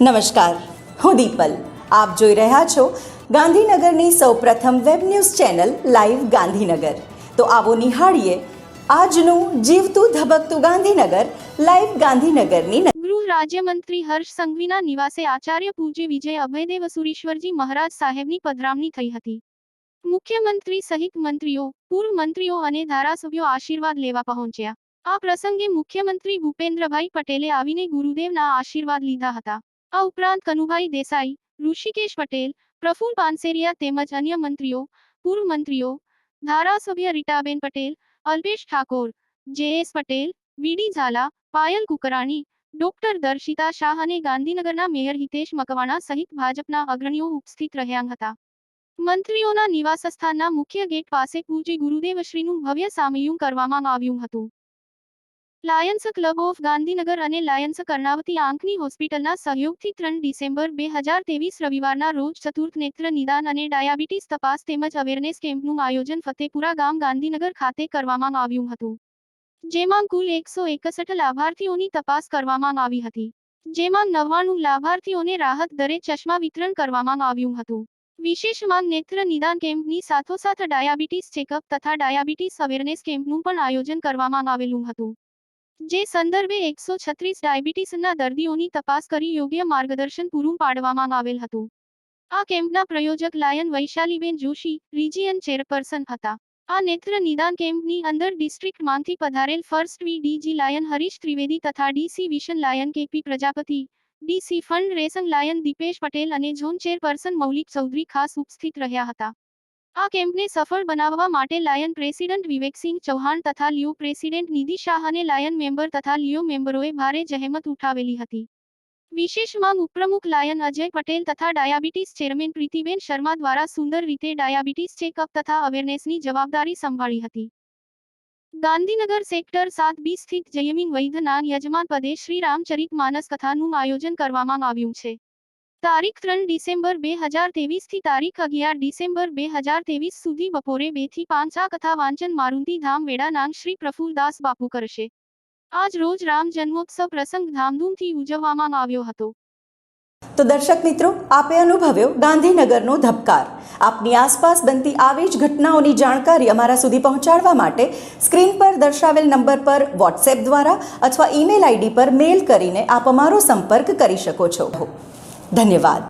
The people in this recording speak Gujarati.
નમસ્કાર. હું દીપલ. આપ જોઈ રહ્યા છો ગાંધીનગરની સૌપ્રથમ web news channel live Gandhinagar. તો આવો નિહાળીએ આજનું જીવતું ધબકતું ગાંધીનગર લાઈવ ગાંધીનગરની ગૃહ રાજ્યમંત્રી હર્ષ સંઘવીના નિવાસે આચાર્ય પૂજ્ય વિજય અભયદેવ સુરીશ્વરજી મહારાજ સાહેબની પધરામણી થઈ હતી. મુખ્યમંત્રી સહિત મંત્રીઓ, પૂર્વ મંત્રીઓ અને ધારાસભ્યો આશીર્વાદ લેવા પહોંચ્યા. આ પ્રસંગે મુખ્યમંત્રી ભૂપેન્દ્રભાઈ પટેલે આવીને ગુરુદેવના આશીર્વાદ લીધા હતા. આ ઉપરાંત કનુભાઈ દેસાઈ, ઋષિકેશ પટેલ, પ્રફુલ પાનસેરિયા તેમજ અન્ય મંત્રીઓ, પૂર્વ મંત્રીઓ, ધારાસભ્ય Ritaben Patel, Alpesh Thakor JS Patel VD Zala, Payal Kukrani, doctor Darshita Shah અને ગાંધીનગરના મેયર હિતેશ મકવાણા સહિત ભાજપના અગ્રણીઓ ઉપસ્થિત રહ્યા હતા. મંત્રીઓના નિવાસસ્થાનના મુખ્ય ગેટ પાસે પૂજ્ય ગુરુદેવશ્રીનું ભવ્ય સામયું કરવામાં આવ્યું હતું. લાયન્સ ક્લબ ઓફ ગાંધીનગર અને લાયન્સ કર્ણાવતી આંખની હોસ્પિટલના સહયોગથી ત્રણ ડિસેમ્બર બે હજાર તેવીસ રવિવારના રોજ ચતુર્થ નેત્ર નિદાન અને ડાયાબિટીસ તપાસ તેમજ અવેરનેસ કેમ્પનું આયોજન ફતેપુરા ગામ ગાંધીનગર ખાતે કરવામાં આવ્યું હતું. જેમાં કુલ એકસો એકસઠ લાભાર્થીઓની તપાસ કરવામાં આવી હતી. જેમાં નવ્વાણું લાભાર્થીઓને રાહત દરે ચશ્મા વિતરણ કરવામાં આવ્યું હતું. વિશેષ માંગ નેત્ર નિદાન કેમ્પની સાથોસાથ ડાયાબિટીસ ચેકઅપ તથા ડાયાબિટીસ અવેરનેસ કેમ્પનું પણ આયોજન કરવામાં આવેલું હતું. જે સંદર્ભે એકસો છત્રીસ ડાયાબિટીસના દર્દીઓની તપાસ કરી યોગ્ય માર્ગદર્શન પૂરું પાડવામાં આવેલ હતું. આ કેમ્પના પ્રયોજક lion Vaishaliben Joshi, region chairperson હતા. આ નેત્ર નિદાન કેમ્પની અંદર ડિસ્ટ્રિક્ટમાંથી પધારેલ first V DG lion Harish Trivedi તથા DC vision lion KP Prajapati DC fund raising lion Dipesh Patel અને ઝોન ચેરપર્સન મૌલિક ચૌધરી ખાસ ઉપસ્થિત રહ્યા હતા. આ કેમ્પને સફળ બનાવવા માટે લાયન પ્રેસિડેન્ટ વિવેકસિંહ ચૌહાણ તથા લિયો પ્રેસિડેન્ટ નિધિ શાહ અને લાયન મેમ્બર તથા લિયો મેમ્બરોએ ભારે જહેમત ઉઠાવેલી હતી. વિશેષ માંગ ઉપપ્રમુખ લાયન અજય પટેલ તથા ડાયાબિટીસ ચેરમેન પ્રીતિબેન શર્મા દ્વારા સુંદર રીતે ડાયાબિટીસ ચેકઅપ તથા અવેરનેસની જવાબદારી સંભાળી હતી. ગાંધીનગર સેક્ટર સાત બી સ્થિત જયમીન વૈદ્યના યજમાન પદે શ્રી રામચરિત માનસ કથાનું આયોજન કરવામાં આવ્યું છે. તારીખ ત્રણ ડિસેમ્બર બે હજારથી તારીખ અગિયાર ડિસેમ્બર બે હજાર તેવીસ સુધી બપોરે બેથી પાંચ આ કથા વાંચન મારુંતી ધામ વેડાનાંગ શ્રી પ્રફુલદાસ બાપુ કરશે. આજ રોજ રામ જન્મોત્સવ પ્રસંગ ધામધૂમથી ઉજવવામાં આવ્યો હતો. તો દર્શક મિત્રો, આપે અનુભવ્યો ગાંધીનગરનો ધબકાર. આપની આસપાસ બનતી આવી જ ઘટનાઓની જાણકારી અમારા સુધી પહોંચાડવા માટે સ્ક્રીન પર દર્શાવેલ નંબર પર વોટ્સએપ દ્વારા અથવા ઈમેલ આઈડી પર મેલ કરીને આપ અમારો સંપર્ક કરી શકો છો. धन्यवाद